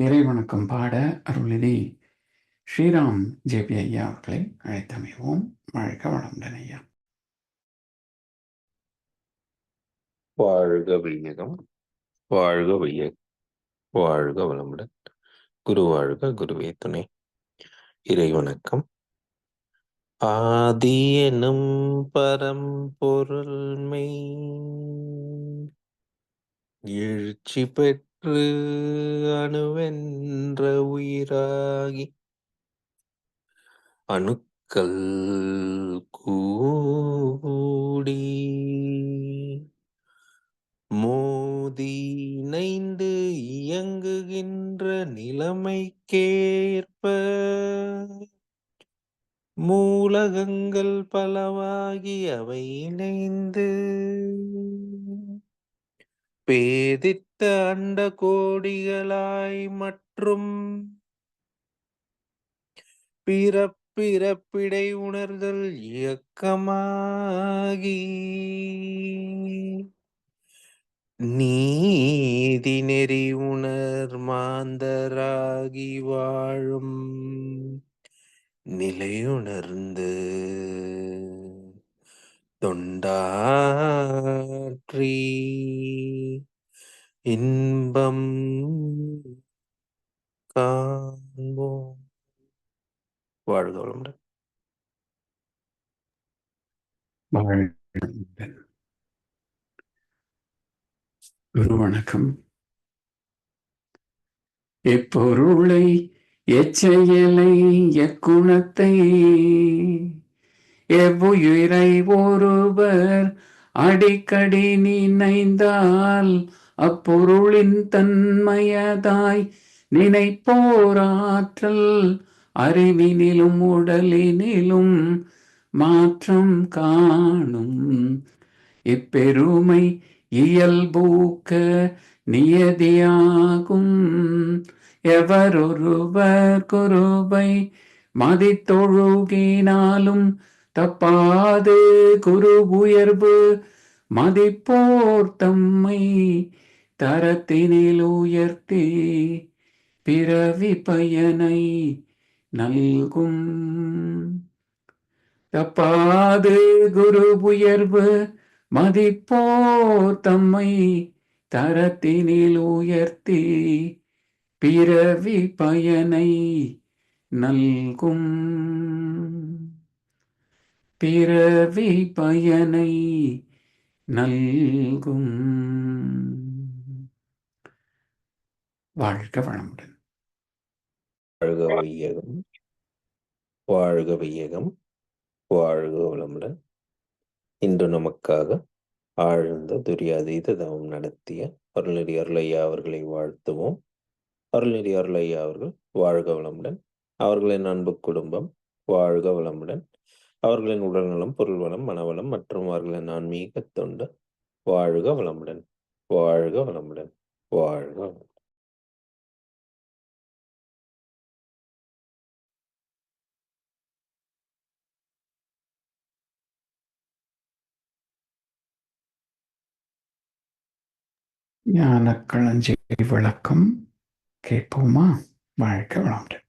இறைவணக்கம் பாட அருள்நிதி ஸ்ரீராம் ஜேபி ஐயா அவர்களை அழைத்தமைவோம். வாழ்க வளமுடன் ஐயா. வாழ்க வையகம் வாழ்க வைய வாழ்க வளமுடன். குரு வாழ்க குருவே துணை. இறை வணக்கம் ஆதி எனும் பரம்பொருள்மை எழுச்சி பெற்ற அணுவென்ற உயிராகி அணுக்கள் கூடி மோதி இணைந்து இயங்குகின்ற நிலைமைக்கேற்ப மூலகங்கள் பலவாகி அவை இணைந்து பேதித்த அண்ட கோடிகளாய் மற்றும் பிறப்பிறப்பிடை உணர்தல் இயக்கமாகி நீதி நெறி உணர் மாந்தராகி வாழும் நிலையுணர்ந்து தொண்டாற்றி இன்பம் காண்போம். வாழ்க வளமுடன் குரு வணக்கம். எப்பொருளை எச்செயலை எக்குணத்தை எவ்வுயிரை ஒருவர் அடிக்கடி நினைந்தால் அப்பொருளின் தன்மையதாய் நினைப்போராற்றல் அறிவினிலும் உடலினிலும் மாற்றம் காணும். இப்பெருமை இயல்பூக்க நியதியாகும். எவரொருவர் குருவை மதித்தொழுகினாலும் தப்பாது குரு உயர்வு மதிப்போர் தம்மை தரத்தினில் உயர்த்தி பிறவி பயனை நல்கும். தப்பாது குரு உயர்வு மதிப்போர் தம்மை தரத்தினில் உயர்த்தி பிறவி பயனை நல்கும். பிறவி பயனை நல்கும். வாழ்க வளமுடன். வாழ்க வையகம். வாழ்க வையகம். வாழ்க வளமுடன். இன்று நமக்காக ஆழ்ந்த துரியாதீத தவம் நடத்திய அருள்நெறி அருளையா அவர்களை வாழ்த்துவோம். அருள்நெறி அருளையா அவர்கள் வாழ்க வளமுடன். அவர்களின் அன்பு குடும்பம் வாழ்க வளமுடன். அவர்களின் உடல்நலம் பொருள் வளம் மனவளம் மற்றும் அவர்களின் ஆன்மீக தொண்டு. வாழ்க வளமுடன் வாழ்க வளமுடன் வாழ்க வளமுடன். ஞான களஞ்சிய விளக்கம் கேட்போமா? வாழ்க வளமுடன்.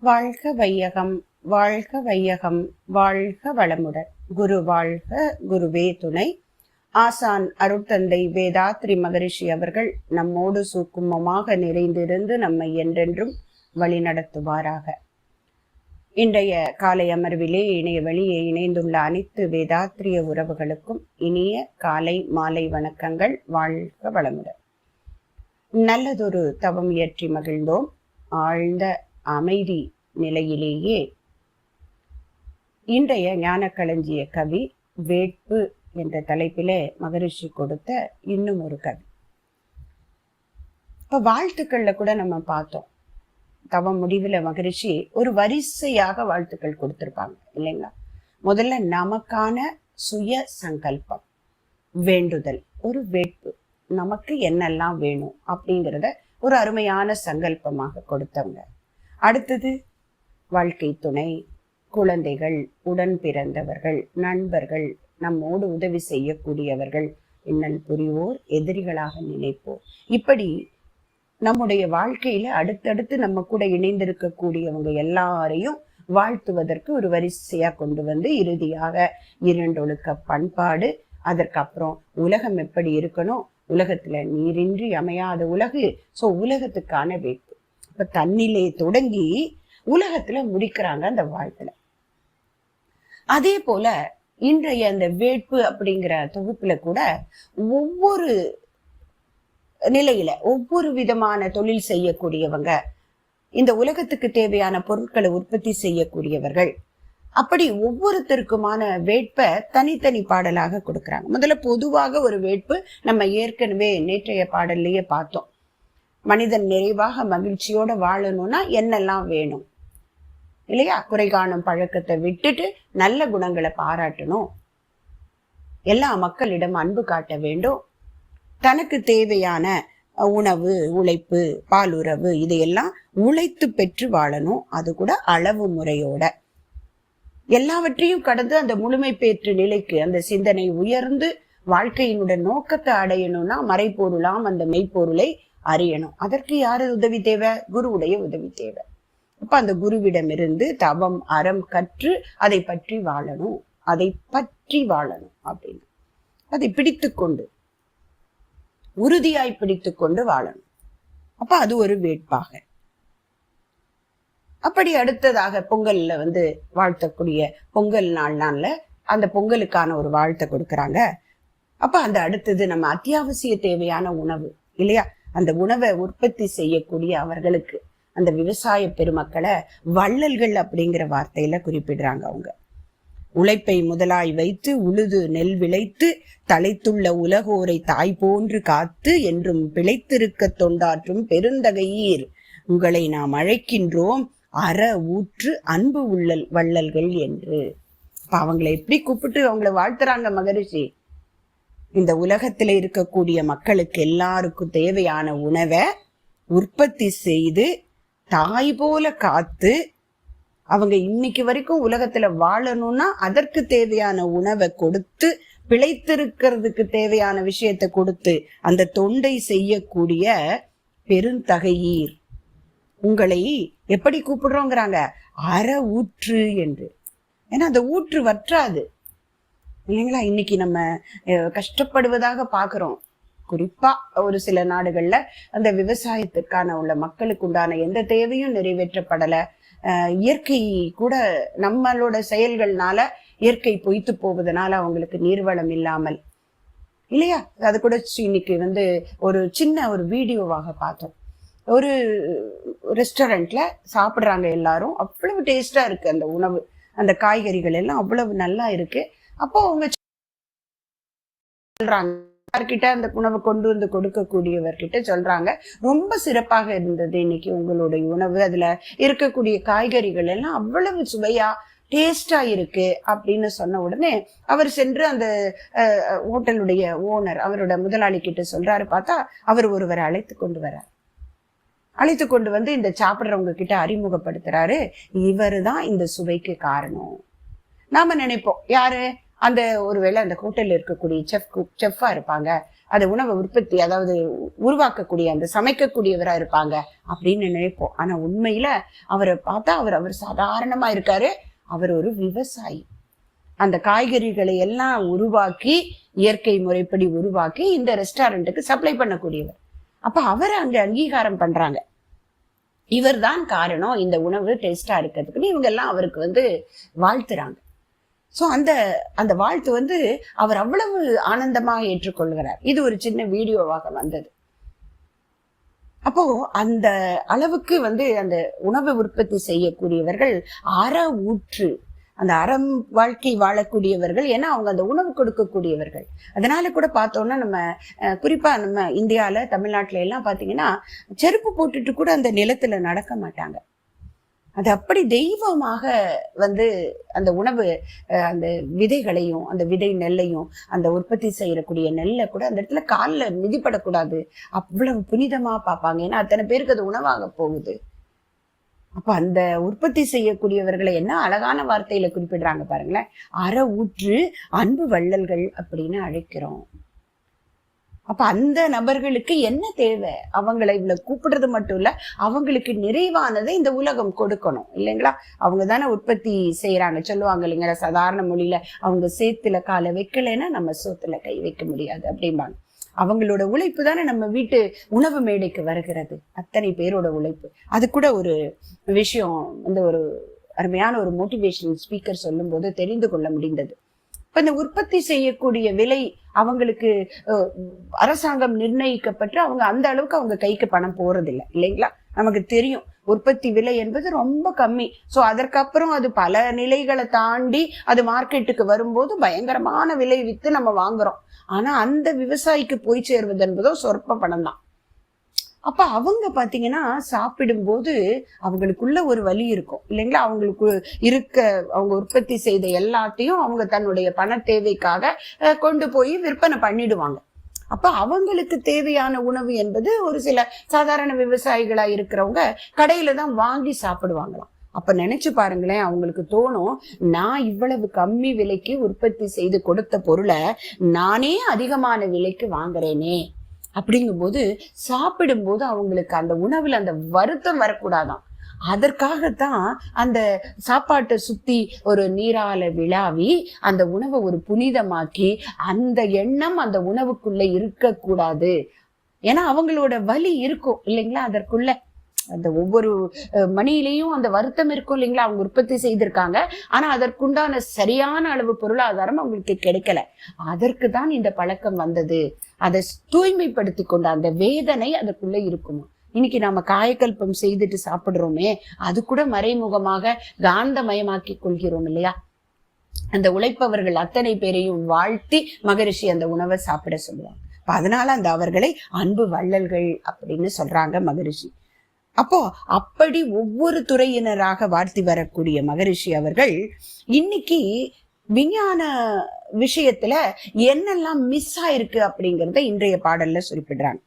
வாழ்க வையகம் வாழ்க வையகம் வாழ்க வளமுடன். குரு வாழ்க குருவே துணை. ஆசான் அருட்தந்தை வேதாத்ரி மகரிஷி அவர்கள் நம்மோடு சூக்குமமாக நிறைந்திருந்து நம்மை என்றென்றும் வழிநடத்துவாராக. இன்றைய காலை அமர்விலே இணைய வழியே இணைந்துள்ள அனைத்து வேதாத்திரிய உறவுகளுக்கும் இனிய காலை மாலை வணக்கங்கள். வாழ்க வளமுடன். நல்லதொரு தவம் இயற்றி மகிழ்ந்தோம். ஆழ்ந்த அமைதி நிலையிலேயே இன்றைய ஞானக்களஞ்சிய கவி வேட்பு என்ற தலைப்பிலே மகரிஷி கொடுத்த இன்னும் ஒரு கவி. இப்ப வாழ்த்துக்கள்ல கூட நம்ம பார்த்தோம். தவம் முடிவுல மகரிஷி ஒரு வரிசையாக வாழ்த்துக்கள் கொடுத்திருப்பாங்க இல்லைங்களா? முதல்ல நமக்கான சுய சங்கல்பம் வேண்டுதல் ஒரு வேட்பு. நமக்கு என்னெல்லாம் வேணும் அப்படிங்கிறத ஒரு அருமையான சங்கல்பமாக கொடுத்தவங்க. அடுத்தது வாழ்க்கை துணை. குழந்தைகள் உடன் பிறந்தவர்கள் நண்பர்கள் நம்மோடு உதவி செய்யக்கூடியவர்கள் இன்னல் புரிவோர் எதிரிகளாக நினைப்போர். இப்படி நம்முடைய வாழ்க்கையில அடுத்தடுத்து நம்ம கூட இணைந்திருக்கக்கூடியவங்க எல்லாரையும் வாழ்த்துவதற்கு ஒரு வரிசையா கொண்டு வந்து இறுதியாக இரண்டொழுக்க பண்பாடு அதற்கப்புறம் உலகம் எப்படி இருக்கணும்? உலகத்துல நீரின்றி அமையாத உலகு. சோ உலகத்துக்கான வேட்பு. இப்ப தன்னிலே தொடங்கி உலகத்துல முடிக்கிறாங்க அந்த வாழ்த்துல. அதே போல இன்றைய அந்த வேட்பு அப்படிங்கிற தொகுப்புல கூட ஒவ்வொரு நிலையில ஒவ்வொரு விதமான தொழில் செய்யக்கூடியவங்க இந்த உலகத்துக்கு தேவையான பொருட்களை உற்பத்தி செய்யக்கூடியவர்கள் அப்படி ஒவ்வொருத்தருக்குமான வேட்பை தனித்தனி பாடலாக கொடுக்கறாங்க. முதல்ல பொதுவாக ஒரு வேட்பு நம்ம ஏற்கனவே நேற்றைய பாடல்லையே பார்த்தோம். மனிதன் நிறைவாக மகிழ்ச்சியோட வாழணும்னா என்னெல்லாம் வேணும்? இல்லையா? குறை காணும் பழக்கத்தை விட்டுட்டு நல்ல குணங்களை பாராட்டணும். எல்லா மக்களிடம் அன்பு காட்ட வேண்டும். தனக்கு தேவையான உணவு உழைப்பு பாலுறவு இதையெல்லாம் உழைத்து பெற்று வாழணும். அது கூட அளவு முறையோட. எல்லாவற்றையும் கடந்து அந்த முழுமை பெற்று நிலைக்கு அந்த சிந்தனை உயர்ந்து வாழ்க்கையினுடைய நோக்கத்தை அடையணும்னா மறைப்பொருளாம் அந்த மெய்ப்பொருளை அறியணும். அதற்கு யாரு உதவி தேவை? குருவுடைய உதவி தேவை. அப்ப அந்த குருவிடமிருந்து தவம் அறம் கற்று அதை பற்றி வாழணும். அதை பற்றி வாழணும் அப்படின்னு. அதை பிடித்து கொண்டு உறுதியாய் பிடித்து கொண்டு வாழணும். அப்ப அது ஒரு வேட்பாக. அப்படி அடுத்ததாக பொங்கல்ல வந்து வாழ்த்தக்கூடிய பொங்கல் நாள் நாள்ல அந்த பொங்கலுக்கான ஒரு வாழ்த்தை கொடுக்குறாங்க. அப்ப அந்த அடுத்தது நம்ம அத்தியாவசிய தேவையான உணவு இல்லையா? அந்த உணவை உற்பத்தி செய்யக்கூடிய அவர்களுக்கு அந்த விவசாய பெருமக்களை வள்ளல்கள் அப்படிங்கிற வார்த்தையில குறிப்பிடுறாங்க அவங்க. உழைப்பை முதலாய் வைத்து உழுது நெல் விளைத்து தலைத்துள்ள உலகோரை தாய் போன்று காத்து என்றும் பிழைத்திருக்க தொண்டாற்றும் பெருந்தகையீர். உங்களை நாம் அழைக்கின்றோம் அற ஊற்று அன்பு உள்ளல் வள்ளல்கள் என்று. அவங்களை எப்படி கூப்பிட்டு அவங்கள வாழ்த்துறாங்க மகரிஷி? இந்த உலகத்தில் இருக்கக்கூடிய மக்களுக்கு எல்லாருக்கும் தேவையான உணவை உற்பத்தி செய்து தாய் போல காத்து அவங்க இன்னைக்கு வரைக்கும் உலகத்துல வாழணும்னா அதற்கு தேவையான உணவை கொடுத்து பிழைத்திருக்கிறதுக்கு தேவையான விஷயத்தை கொடுத்து அந்த தொண்டை செய்யக்கூடிய பெருந்தகையீர். உங்களை எப்படி கூப்பிடுறோங்கிறாங்க? அற ஊற்று என்று. ஏன்னா அந்த ஊற்று வற்றாது. இல்லைங்களா இன்னைக்கு நம்ம கஷ்டப்படுவதாக பார்க்குறோம். குறிப்பா ஒரு சில நாடுகள்ல அந்த விவசாயத்திற்கான உள்ள மக்களுக்கு உண்டான எந்த தேவையும் நிறைவேற்றப்படல. இயற்கை கூட நம்மளோட செயல்கள்னால இயற்கை பொய்த்து போவதனால அவங்களுக்கு நீர்வளம் இல்லாமல். இல்லையா? அது கூட இன்னைக்கு வந்து ஒரு சின்ன ஒரு வீடியோவாக பார்த்தோம். ஒரு ரெஸ்டாரண்ட்ல சாப்பிட்றாங்க எல்லாரும். அவ்வளவு டேஸ்டா இருக்கு அந்த உணவு. அந்த காய்கறிகள் எல்லாம் அவ்வளவு நல்லா இருக்கு. அப்போ உங்க சொல்றாங்க. யார்கிட்ட அந்த உணவை கொண்டு வந்து கொடுக்கக்கூடியவர்கிட்ட சொல்றாங்க. ரொம்ப சிறப்பாக இருந்தது இன்னைக்கு உங்களுடைய உணவு. அதுல இருக்கக்கூடிய காய்கறிகள் எல்லாம் அவ்வளவு சுவையா டேஸ்டா இருக்கு அப்படின்னு சொன்ன உடனே அவர் சென்று அந்த அஹ், ஹோட்டலுடைய ஓனர் அவரோட முதலாளி கிட்ட சொல்றாரு. பார்த்தா அவர் ஒருவரை அழைத்து கொண்டு வரார். அழைத்து கொண்டு வந்து இந்த சாப்பிடுறவங்க கிட்ட அறிமுகப்படுத்துறாரு. இவர் தான் இந்த சுவைக்கு காரணம். நாம நினைப்போம். யாரு? அந்த ஒருவேளை அந்த ஹோட்டலில் இருக்கக்கூடிய செஃப் செஃப்பாக இருப்பாங்க. அந்த உணவை உற்பத்தி அதாவது உருவாக்கக்கூடிய அந்த சமைக்கக்கூடியவராக இருப்பாங்க அப்படின்னு நினைப்போம். ஆனால் உண்மையில் அவரை பார்த்தா அவர் அவர் சாதாரணமாக இருக்காரு. அவர் ஒரு விவசாயி. அந்த காய்கறிகளை எல்லாம் உருவாக்கி இயற்கை முறைப்படி உருவாக்கி இந்த ரெஸ்டாரண்ட்டுக்கு சப்ளை பண்ணக்கூடியவர். அப்போ அவரை அங்கே அங்கீகாரம் பண்றாங்க. இவர்தான் காரணம் இந்த உணவு டேஸ்டாக இருக்கிறதுக்குன்னு இவங்கெல்லாம் அவருக்கு வந்து வாழ்த்துறாங்க. ஸோ அந்த அந்த வாழ்த்து வந்து அவர் அவ்வளவு ஆனந்தமாக ஏற்றுக்கொள்கிறார். இது ஒரு சின்ன வீடியோவாக வந்தது. அப்போ அந்த அளவுக்கு வந்து அந்த உணவு உற்பத்தி செய்யக்கூடியவர்கள் அற ஊற்று அந்த அறம் வாழ்க்கை வாழக்கூடியவர்கள் ஏன்னா அவங்க அந்த உணவு கொடுக்கக்கூடியவர்கள். அதனால கூட பார்த்தோம்னா நம்ம அஹ், குறிப்பா நம்ம இந்தியால தமிழ்நாட்டுல எல்லாம் பாத்தீங்கன்னா செருப்பு போட்டுட்டு கூட அந்த நிலத்துல நடக்க மாட்டாங்க. அது அப்படி தெய்வமாக வந்து அந்த உணவு அந்த விதைகளையும் அந்த விதை நெல்லையும் அந்த உற்பத்தி செய்யக்கூடிய நெல்லை கூட அந்த இடத்துல காலில் மிதிப்படக்கூடாது. அவ்வளவு புனிதமாக பார்ப்பாங்க. ஏன்னா அத்தனை பேருக்கு அது உணவாக போகுது. அப்போ அந்த உற்பத்தி செய்யக்கூடியவர்களை என்ன அழகான வார்த்தையில குறிப்பிடுறாங்க பாருங்களேன். அற ஊற்று அன்பு வள்ளல்கள் அப்படின்னு அழைக்கிறோம். அப்ப அந்த நபர்களுக்கு என்ன தேவை? அவங்களை இவ்வளவு கூப்பிடுறது மட்டும் இல்ல அவங்களுக்கு நிறைவானதை இந்த உலகம் கொடுக்கணும் இல்லைங்களா? அவங்க தானே உற்பத்தி செய்யறாங்க. சொல்லுவாங்க இல்லைங்களா சாதாரண மொழியில அவங்க சேத்துல காலை வைக்கலைன்னா நம்ம சோத்துல கை வைக்க முடியாது அப்படிம்பாங்க. அவங்களோட உழைப்பு தானே நம்ம வீட்டு உணவு மேடைக்கு வருகிறது. அத்தனை பேரோட உழைப்பு. அது கூட ஒரு விஷயம் இந்த ஒரு அருமையான ஒரு மோட்டிவேஷனல் ஸ்பீக்கர் சொல்லும்போது தெரிந்து கொள்ள முடிந்தது. இப்போ இந்த உற்பத்தி செய்யக்கூடிய விலை அவங்களுக்கு அரசாங்கம் நிர்ணயிக்கப்பட்டு அவங்க அந்த அளவுக்கு அவங்க கைக்கு பணம் போறதில்லை இல்லைங்களா? நமக்கு தெரியும். உற்பத்தி விலை என்பது ரொம்ப கம்மி. ஸோ அதற்கப்புறம் அது பல நிலைகளை தாண்டி அது மார்க்கெட்டுக்கு வரும்போது பயங்கரமான விலை வித்து நம்ம வாங்குறோம். ஆனால் அந்த விவசாயிக்கு போய் சேர்வது என்பதோ சொற்ப பணம் தான் அப்ப அவங்க பாத்தீங்கன்னா சாப்பிடும்போது அவங்களுக்குள்ள ஒரு வலி இருக்கும். இல்லைங்களா? அவங்களுக்கு இருக்க அவங்க உற்பத்தி செய்த எல்லாத்தையும் அவங்க தன்னுடைய பண தேவைக்காக கொண்டு போய் விற்பனை பண்ணிடுவாங்க. அப்ப அவங்களுக்கு தேவையான உணவு என்பது ஒரு சில சாதாரண விவசாயிகளா இருக்கிறவங்க கடையில தான் வாங்கி சாப்பிடுவாங்களாம். அப்ப நினைச்சு பாருங்களேன் அவங்களுக்கு தோணும் நான் இவ்வளவு கம்மி விலைக்கு உற்பத்தி செய்து கொடுத்த பொருளை நானே அதிகமான விலைக்கு வாங்குறேனே. அப்படிங்கும்போது சாப்பிடும்போது அவங்களுக்கு அந்த உணவுல அந்த வருத்தம் வரக்கூடாதாம் அதற்காகத்தான் அந்த சாப்பாட்டை சுத்தி ஒரு நீரால விழாவி அந்த உணவை ஒரு புனிதமாக்கி அந்த எண்ணம் அந்த உணவுக்குள்ள இருக்கக்கூடாது. ஏன்னா அவங்களோட வலி இருக்கும் இல்லைங்களா? அதற்குள்ள அந்த ஒவ்வொரு மணியிலையும் அந்த வருத்தம் இருக்கும் இல்லைங்களா? அவங்க உற்பத்தி செய்திருக்காங்க. ஆனா அதற்குண்டான சரியான அளவு பொருளாதாரம் அவங்களுக்கு கிடைக்கல. அதற்கு தான் இந்த பழக்கம் வந்தது. அதை தூய்மைப்படுத்தி கொண்ட அந்த வேதனை அதுக்குள்ள இருக்குமா? இன்னைக்கு நாம காயக்கல்பம் செய்துட்டு சாப்பிடுறோமே அது கூட மறைமுகமாக காந்தமயமாக்கி கொள்கிறோம் இல்லையா? அந்த உழைப்பவர்கள் அத்தனை பேரையும் வாழ்த்தி மகரிஷி அந்த உணவை சாப்பிட சொல்லுவாங்க. அதனால அந்த அவர்களை அன்பு வள்ளல்கள் அப்படின்னு சொல்றாங்க மகரிஷி. அப்போ அப்படி ஒவ்வொரு துறையினராக வாழ்த்தி வரக்கூடிய மகரிஷி அவர்கள் இன்னைக்கு விஞ்ஞான விஷயத்துல என்னெல்லாம் மிஸ் ஆயிருக்கு அப்படிங்கறத இன்றைய பாடல்ல குறிப்பிடுறாங்க.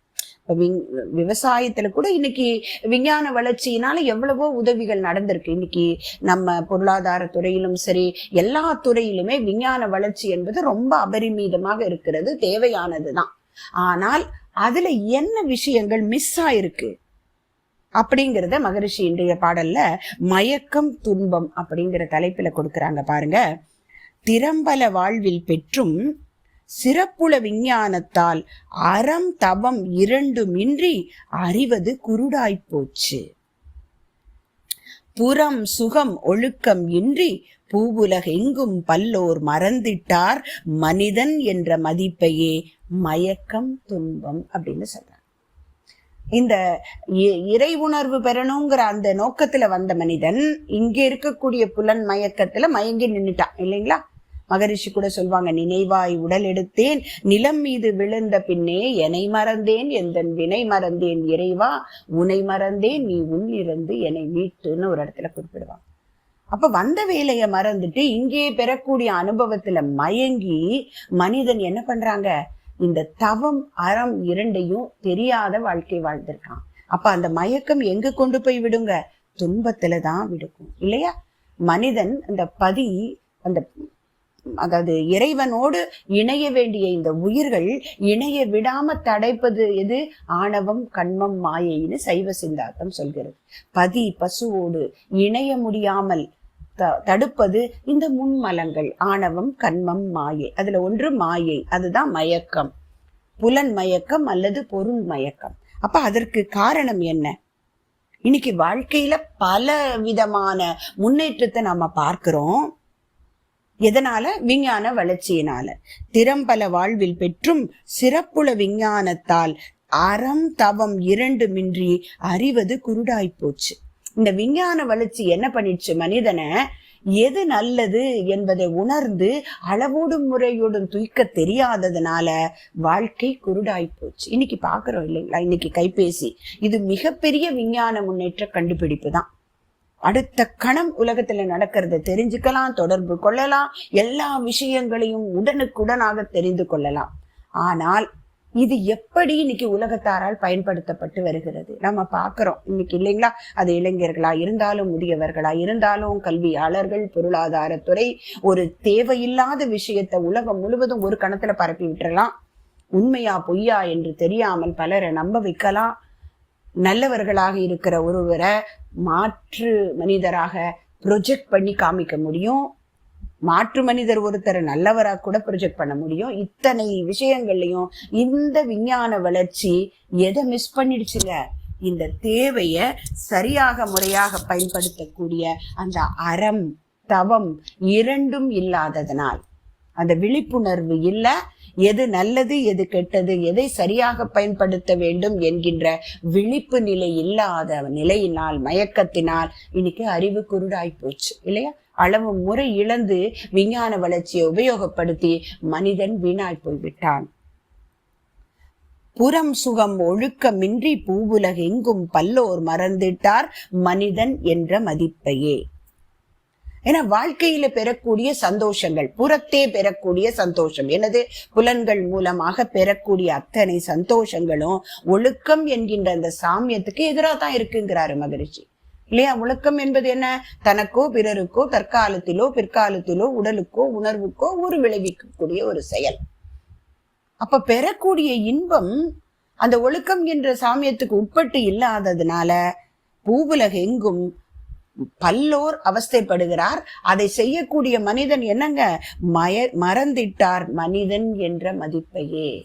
விவசாயத்துல கூட இன்னைக்கு விஞ்ஞான வளர்ச்சியினால எவ்வளவோ உதவிகள் நடந்திருக்கு. இன்னைக்கு நம்ம பொருளாதார துறையிலும் சரி எல்லா துறையிலுமே விஞ்ஞான வளர்ச்சி என்பது ரொம்ப அபரிமிதமாக இருக்கிறது தேவையானதுதான். ஆனால் அதுல என்ன விஷயங்கள் மிஸ் ஆயிருக்கு அப்படிங்கிறத மகரிஷி இன்றைய பாடல்ல மயக்கம் துன்பம் அப்படிங்கிற தலைப்புல கொடுக்கறாங்க பாருங்க. திறம்பல வாழ்வில் பெற்றும் சிறப்புல விஞ்ஞானத்தால் அறம் தவம் இரண்டுமின்றி அறிவது குருடாய்ப்போச்சு. புறம் சுகம் ஒழுக்கம் இன்றி பூவுலகெங்கும் பல்லோர் மறந்திட்டார் மனிதன் என்ற மதிப்பையே மயக்கம் துன்பம் அப்படின்னு சொல்றாங்க. இந்த இ- இறை உணர்வு பெறணுங்கிற அந்த நோக்கத்துல வந்த மனிதன் இங்க இருக்கக்கூடிய புலன் மயக்கத்துல மயங்கி நின்னுட்டான் இல்லைங்களா? மகரிஷி கூட சொல்வாங்க நினைவாய் உடல் எடுத்தேன் நிலம் மீது விழுந்த பின்னே என்னை மறந்தேன் எந்தன் வினை மறந்தேன் இறைவா உனை மறந்தேன் நீ உள்ளிருந்து என்னை மீட்டுன்னு ஒரு இடத்துல குறிப்பிடுவாங்க. அப்ப வந்த வேலையை மறந்துட்டு இங்கே பெறக்கூடிய அனுபவத்துல மயங்கி மனிதன் என்ன பண்றாங்க? இந்த தவம் அறம் இரண்டையும் தெரியாத வாழ்க்கை வாழ்ந்திருக்கான். அப்ப அந்த மயக்கம் எங்க கொண்டு போய் விடுங்க? துன்பத்துல தான் விடுக்கும் இல்லையா? மனிதன் அந்த பதி அந்த அதாவது இறைவனோடு இணைய வேண்டிய இந்த உயிர்கள் இணைய விடாம தடைப்பது எது? ஆணவம் கண்மம் மாயைன்னு சைவ சிந்தாத்தம் சொல்கிறது. பதி பசுவோடு இணைய முடியாமல் த- தடுப்பது இந்த முன்மலங்கள் ஆணவம் கண்மம் மாயை. அதுல ஒன்று மாயை அதுதான் மயக்கம். புலன் மயக்கம் அல்லது பொருள் மயக்கம். அப்ப அதற்கு காரணம் என்ன? இன்னைக்கு வாழ்க்கையில பல விதமான முன்னேற்றத்தை நாம பார்க்கிறோம். எதனால? விஞ்ஞான வளர்ச்சியினால. திறம்பல வாழ்வில் பெற்றும் சிறப்புல விஞ்ஞானத்தால் அறம் தவம் இரண்டுமின்றி அறிவது குருடாய் போச்சு. இந்த விஞ்ஞான வளர்ச்சி என்ன பண்ணிடுச்சு? மனிதனை எது நல்லது என்பதை உணர்ந்து அளவோடும் முறையோடும் தூய்க்க தெரியாததுனால வாழ்க்கை குருடாய் போச்சு. இன்னைக்கு பாக்குறோம் இல்லைங்களா? இன்னைக்கு கைபேசி. இது மிகப்பெரிய விஞ்ஞான முன்னேற்ற கண்டுபிடிப்பு தான். அடுத்த கணம் உலகத்துல நடக்கிறத தெரிஞ்சுக்கலாம் தொடர்பு கொள்ளலாம் எல்லா விஷயங்களையும் உடனுக்குடனாக தெரிந்து கொள்ளலாம். ஆனால் இது எப்படி இன்னைக்கு உலகத்தாரால் பயன்படுத்தப்பட்டு வருகிறது? நம்ம பார்க்குறோம். இன்னைக்கு இல்லைங்களா? அது இளைஞர்களா இருந்தாலும் முதியவர்களா இருந்தாலும் கல்வியாளர்கள் பொருளாதாரத்துறை ஒரு தேவையில்லாத விஷயத்தை உலகம் முழுவதும் ஒரு கணத்துல பரப்பி விட்டுறலாம். உண்மையா பொய்யா என்று தெரியாமல் பலரை நம்ப வைக்கலாம். நல்லவர்களாக இருக்கிற ஒருவரை மாற்று மனிதராக ப்ரொஜெக்ட் பண்ணி காமிக்க முடியும். மாற்று மனிதர் ஒருத்தரை நல்லவராக கூட ப்ரொஜெக்ட் பண்ண முடியும். இத்தனை விஷயங்கள்லையும் இந்த விஞ்ஞான வளர்ச்சி எதை மிஸ் பண்ணிடுச்சுங்க? இந்த தேவையை சரியாக முறையாக பயன்படுத்தக்கூடிய அந்த அறம் தவம் இரண்டும் இல்லாததனால். அந்த விழிப்புணர்வு இல்லை. எது நல்லது எது கெட்டது எதை சரியாக பயன்படுத்த வேண்டும் என்கின்ற விழிப்பு நிலை இல்லாத நிலையினால் மயக்கத்தினால் இன்னைக்கு அறிவு குருடாய் போச்சு இல்லையா? அளவு முறை இழந்து விஞ்ஞான வளர்ச்சியை உபயோகப்படுத்தி மனிதன் வீணாய் போய்விட்டான். புறம் சுகம் ஒழுக்கமின்றி பூவுலகெங்கும் பல்லோர் மறந்துட்டார் மனிதன் என்ற மதிப்பையே. ஏன்னா வாழ்க்கையில பெறக்கூடிய சந்தோஷங்கள் புறத்தே பெறக்கூடிய சந்தோஷம். எனது புலன்கள் மூலமாக பெறக்கூடிய அத்தனை சந்தோஷங்களும் ஒழுக்கம் என்கின்ற அந்த சாமியத்துக்கு எதிராக தான் இருக்குங்கிறாரு மகரிஷி. இல்லையா? ஒழுக்கம் என்பது என்ன? தனக்கோ பிறருக்கோ தற்காலத்திலோ பிற்காலத்திலோ உடலுக்கோ உணர்வுக்கோ ஒரு விளைவிக்கக்கூடிய ஒரு செயல். அப்ப பெறக்கூடிய இன்பம் அந்த ஒழுக்கம் என்ற சாமியத்துக்கு உட்பட்டு இல்லாததுனால பூவுலக எங்கும் பல்லோர் அவஸ்தைப்படுகிறார். அதை செய்யக்கூடிய மனிதன் என்னங்க? மய மறந்திட்டார் மனிதன் என்ற மதிப்பையே.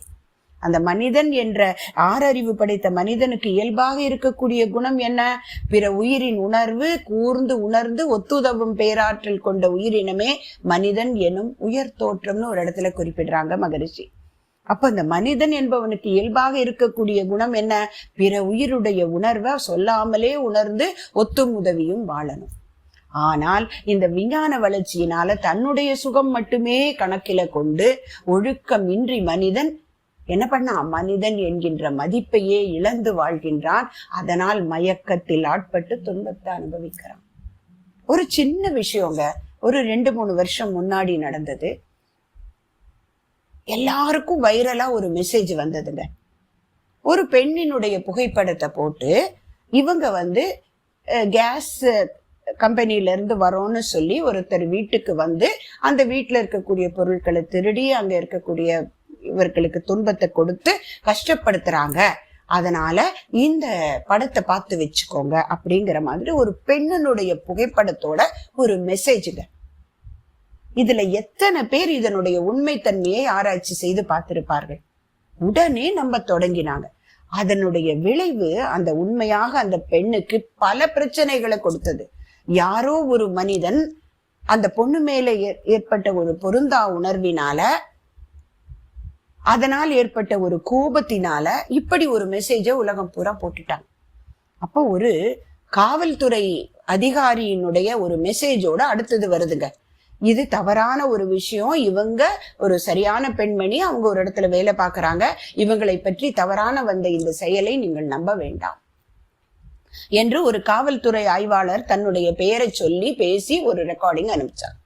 அந்த மனிதன் என்ற ஆறறிவு படைத்த மனிதனுக்கு இயல்பாக இருக்கக்கூடிய குணம் என்ன? பிற உயிரின் உணர்வு கூர்ந்து உணர்ந்து ஒத்துதவும் பேராற்றல் கொண்ட உயிரினமே மனிதன் எனும் உயர் தோற்றம்னு ஒரு இடத்துல குறிப்பிடுறாங்க மகரிஷி. அப்ப அந்த மனிதன் என்பவனுக்கு இயல்பாக இருக்கக்கூடிய குணம் என்ன? பிற உயிருடைய உணர்வை சொல்லாமலே உணர்ந்து ஒத்தும் உதவியும் வாழணும். ஆனால் இந்த விஞ்ஞான வளர்ச்சியினால தன்னுடைய சுகம் மட்டுமே கணக்கில கொண்டு ஒழுக்கமின்றி மனிதன் என்ன பண்ணா? மனிதன் என்கின்ற மதிப்பையே இழந்து வாழ்கின்றான். அதனால் மயக்கத்தில் ஆட்பட்டு துன்பத்தை அனுபவிக்கிறான். ஒரு சின்ன விஷயங்க. ஒரு ரெண்டு மூணு வருஷம் முன்னாடி நடந்தது. எல்லாருக்கும் வைரலா ஒரு மெசேஜ் வந்ததுங்க. ஒரு பெண்ணினுடைய புகைப்படத்தை போட்டு இவங்க வந்து கேஸ் கம்பெனில இருந்து வரோன்னு சொல்லி ஒருத்தர் வீட்டுக்கு வந்து அந்த வீட்டில் இருக்கக்கூடிய பொருட்களை திருடி அங்க இருக்கக்கூடிய இவர்களுக்கு துன்பத்தை கொடுத்து கஷ்டப்படுத்துறாங்க. அதனால இந்த படத்தை பார்த்து வச்சுக்கோங்க அப்படிங்கிற மாதிரி ஒரு பெண்ணனுடைய புகைப்படத்தோட ஒரு மெசேஜுங்க இதுல எத்தனை பேர் இதனுடைய உண்மைத்தன்மையை ஆராய்ச்சி செய்து பார்த்திருப்பார்கள்? உடனே நம்ப தொடங்கினாங்க. அதனுடைய விளைவு அந்த உண்மையாக அந்த பெண்ணுக்கு பல பிரச்சனைகளை கொடுத்தது. யாரோ ஒரு மனிதன் அந்த பொண்ணு மேல ஏற்பட்ட ஒரு பொருந்தா உணர்வினால அதனால் ஏற்பட்ட ஒரு கோபத்தினால இப்படி ஒரு மெசேஜை உலகம் பூரா போட்டுட்டாங்க. அப்போ ஒரு காவல்துறை அதிகாரியினுடைய ஒரு மெசேஜோட அடுத்தது வருதுங்க. இது தவறான ஒரு விஷயம். இவங்க ஒரு சரியான பெண்மணி. அவங்க ஒரு இடத்துல வேலை பார்க்கறாங்க. இவங்களை பற்றி தவறான வந்த இந்த செயலை நீங்கள் நம்ப வேண்டாம். என்று ஒரு காவல்துறை ஆய்வாளர் தன்னுடைய பெயரை சொல்லி பேசி ஒரு ரெக்கார்டிங் அனுப்பிச்சார்.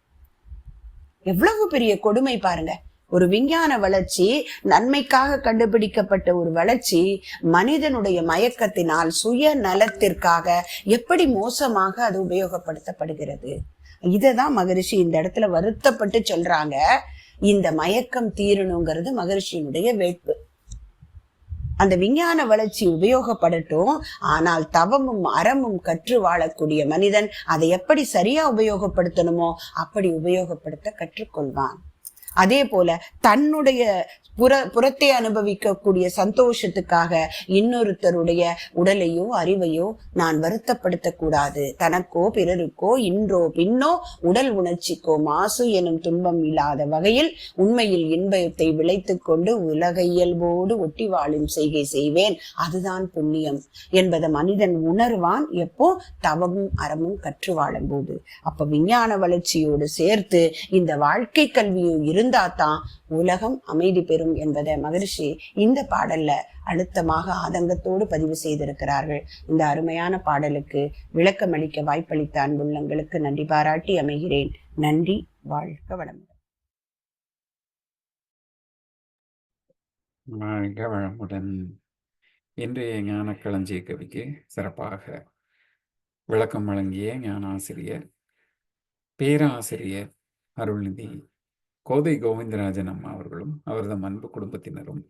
எவ்வளவு பெரிய கொடுமை பாருங்க. ஒரு விஞ்ஞான வளர்ச்சி நன்மைக்காக கண்டுபிடிக்கப்பட்ட ஒரு வளர்ச்சி மனிதனுடைய மயக்கத்தினால் சுய நலத்திற்காக எப்படி மோசமாக அது உபயோகப்படுத்தப்படுகிறது? இததான் மகரிஷி இந்த இடத்துல வருத்தப்பட்டு சொல்றாங்க. இந்த மயக்கம் தீரணுங்கிறது மகரிஷியினுடைய வேட்பு. அந்த விஞ்ஞான வளர்ச்சி உபயோகப்படட்டும் ஆனால் தவமும் அறமும் கற்று வாழக்கூடிய மனிதன் அதை எப்படி சரியா உபயோகப்படுத்தணுமோ அப்படி உபயோகப்படுத்த கற்றுக்கொள்வான். அதே போல தன்னுடைய புற புறத்தை அனுபவிக்கக்கூடிய சந்தோஷத்துக்காக இன்னொருத்தருடைய உடலையோ அறிவையோ நான் வருத்தப்படுத்த கூடாது தனக்கோ பிறருக்கோ இன்றோ பின்னோ உடல் உணர்ச்சிக்கோ மாசு எனும் துன்பம் இல்லாத வகையில் உண்மையில் இன்பத்தை விளைத்துக் கொண்டு உலக இயல்போடு ஒட்டி வாழும் செய்கை செய்வேன். அதுதான் புண்ணியம் என்பதை மனிதன் உணர்வான். எப்போ? தவமும் அறமும் கற்று வாழும்போது. அப்ப விஞ்ஞான வளர்ச்சியோடு சேர்த்து இந்த வாழ்க்கை கல்வியும் இருந்தா தான் உலகம் அமைதி பெறும் என்பதை மகரிஷி இந்த பாடல்ல அழுத்தமாக ஆதங்கத்தோடு பதிவு செய்திருக்கிறார்கள். இந்த அருமையான பாடலுக்கு விளக்கம் அளிக்க வாய்ப்பளித்த அன்புள்ளங்களுக்கு நன்றி பாராட்டி அமைகிறேன். நன்றி வாழ்க வளமுடன். வாழ்க வளமுடன். இன்றைய ஞான களஞ்சிய கவிக்கு சிறப்பாக விளக்கம் வழங்கிய ஞானாசிரியர் பேராசிரியர் அருள்நிதி கோதை கோவிந்தராஜன் அம்மா அவர்களும் அவரது அன்பு குடும்பத்தினரும்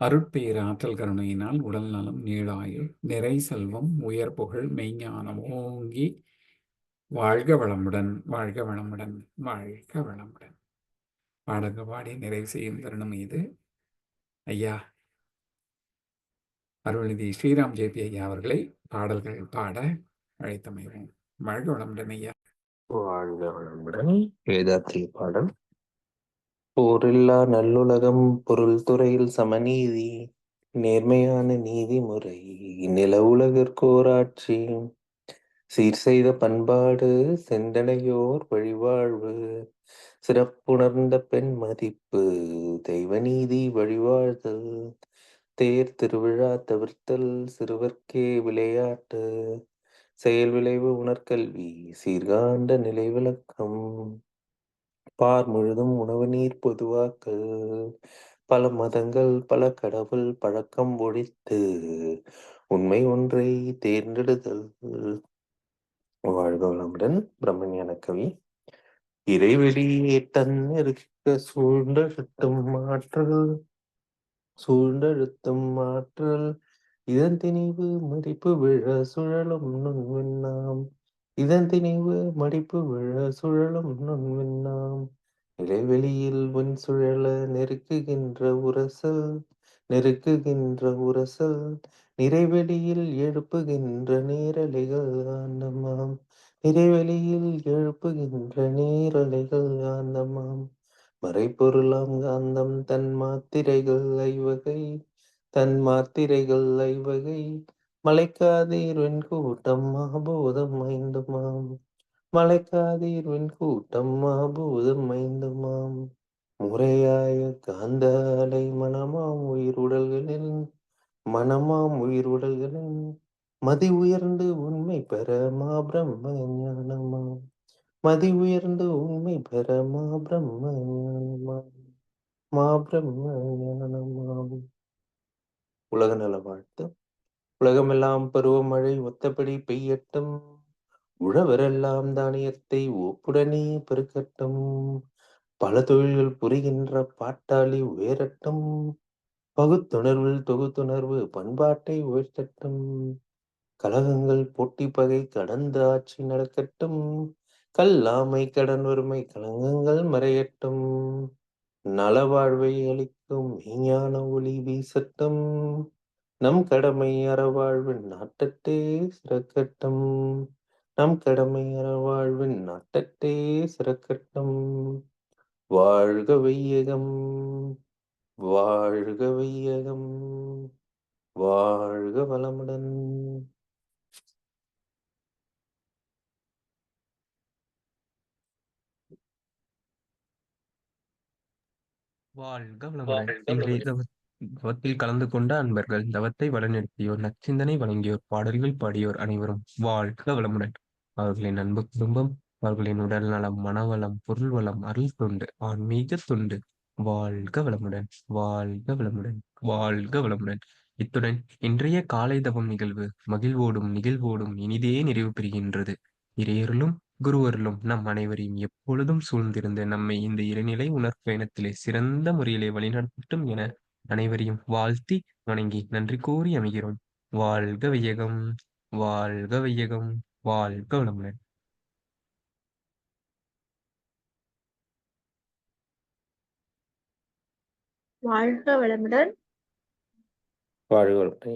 அருட்பேர் ஆற்றல் கருணையினால் உடல் நலம் நீளாயுள் நிறை செல்வம் உயர் புகழ் மெய்ஞானம் ஓங்கி வாழ்க வளமுடன் வாழ்க வளமுடன் வாழ்க வளமுடன். பாடக பாடி நிறைவு செய்யும் தருணம் இது. ஐயா அருள்நிதி ஸ்ரீராம் ஜேபி ஐயா அவர்களை பாடல்கள் பாட அழைத்தமைவோம். வாழ்க வளமுடன் ஐயா. வாழ்க வளமுடன் வேதாத்திரிய பாடல். போரில்லா நல்லுலகம் பொருள் துறையில் சமநீதி நேர்மையான நீதிமுறை நில உலகிற்கோராட்சி சீர் செய்த பண்பாடு செந்தனையோர் வழிவாழ்வு சிறப்புணர்ந்த பெண் மதிப்பு தெய்வ நீதி வழிவாழ்தல் தேர் திருவிழா தவிர்த்தல் சிறுவர்க்கே விளையாட்டு செயல் விளைவு உணர்கல்வி சீர்காண்ட நிலை விளக்கம். பார் முழுதும் உணவு நீர் பொதுவாக்கல். பல மதங்கள் பல கடவுள் பழக்கம் ஒழித்து உண்மை ஒன்றை தேர்ந்தெடுத்தல் வாழ்க வளமுடன் பிரம்மஞான கவி. இறைவெளியே தன் இருக்க சூழ்ந்தழுத்தும் ஆற்றல். சூழ்ந்தழுத்தும் ஆற்றல். இதன் திணிவு மடிப்பு விழ சுழலும் நுண்விண்ணாம் இதன் திணிவு மடிப்பு விழ சுழலும் நுண்விண்ணாம் இடைவெளியில் உன் சுழல நெருக்குகின்ற உரசல் நெருக்குகின்ற உரசல் நிறைவெளியில் எழுப்புகின்ற நீரலைகள் ஆண்டமாம் நிறைவெளியில் எழுப்புகின்ற நீரலைகள் ஆண்டமாம் மறைப்பொருளாம் காந்தம் தன் மாத்திரைகள் ஐவகை தன் மாத்திரைகள் ஐவகை மலைக்காதீர் கூட்டம் மாபோதம் ஐந்துமாம். மலைக்காதீர் கூட்டம் மாபூதம் ஐந்துமாம். முறையாய காந்த அலை மனமாம் உயிர் உடல்களில் மனமாம் உயிர் உடல்களில். மதி உயர்ந்து உண்மை பெற மா பிரம்ம ஞானமாம். மதி உயர்ந்து உண்மை பெற மா பிரம்ம ஞானமாம். மா பிரம்ம ஞானமாம். உலக நல வாழ்த்து உலகமெல்லாம் பருவமழை ஒத்தபடி பெய்யட்டும். உழவரெல்லாம் தானியத்தை ஒப்புடனே பெருக்கட்டும். பல தொழில்கள் புரிகின்ற பாட்டாளி உயரட்டும். பகுத்துணர்வில் தொகுத்துணர்வு பண்பாட்டை உயர்த்தட்டும். கழகங்கள் போட்டி பகை கடந்த ஆட்சி நடக்கட்டும். கல்லாமை கடன் வறுமை கலங்கங்கள் மறையட்டும். நலவாழ்வை அளிக்கும் மெய்ஞான ஒளி வீசட்டும். நம் கடமை அறவாழ்வின் நாட்டத்தே சிறக்கட்டும். நம் கடமை அறவாழ்வின் நாட்டத்தே சிறக்கட்டும். வாழ்க வையகம் வாழ்க வையகம் வாழ்க வளமுடன். வாழ்க வளமுடன். தவ- தவத்தில் கலந்து கொண்ட அன்பர்கள் தவத்தை வழிநடத்தியோர் நற்சிந்தனை வழங்கியோர் பாடல்கள் பாடியோர் அனைவரும் வாழ்க வளமுடன். அவர்களின் அன்பு குடும்பம் அவர்களின் உடல் நலம் மனவளம் பொருள் வளம் அருள் தொண்டு ஆன்மீக தொண்டு. வாழ்க வளமுடன் வாழ்க வளமுடன் வாழ்க வளமுடன். இத்துடன் இன்றைய காலை தவம் நிகழ்வு மகிழ்வோடும் நிகழ்வோடும் இனிதே நிறைவு பெறுகின்றது. இறையருளும் குருவருளும் நம் அனைவரையும் எப்பொழுதும் சூழ்ந்திருந்து நம்மை இந்த இறைநிலை உணர்வு பயணத்திலே சிறந்த முறையிலே வழிநடத்தட்டும் என அனைவரையும் வாழ்த்தி வணங்கி நன்றி கூறி அமைகிறோம். வாழ்க வையகம் வாழ்க வையகம் வாழ்க வளமுடன். வாழ்க வளமுடன். வாழ்க வளமுடன்.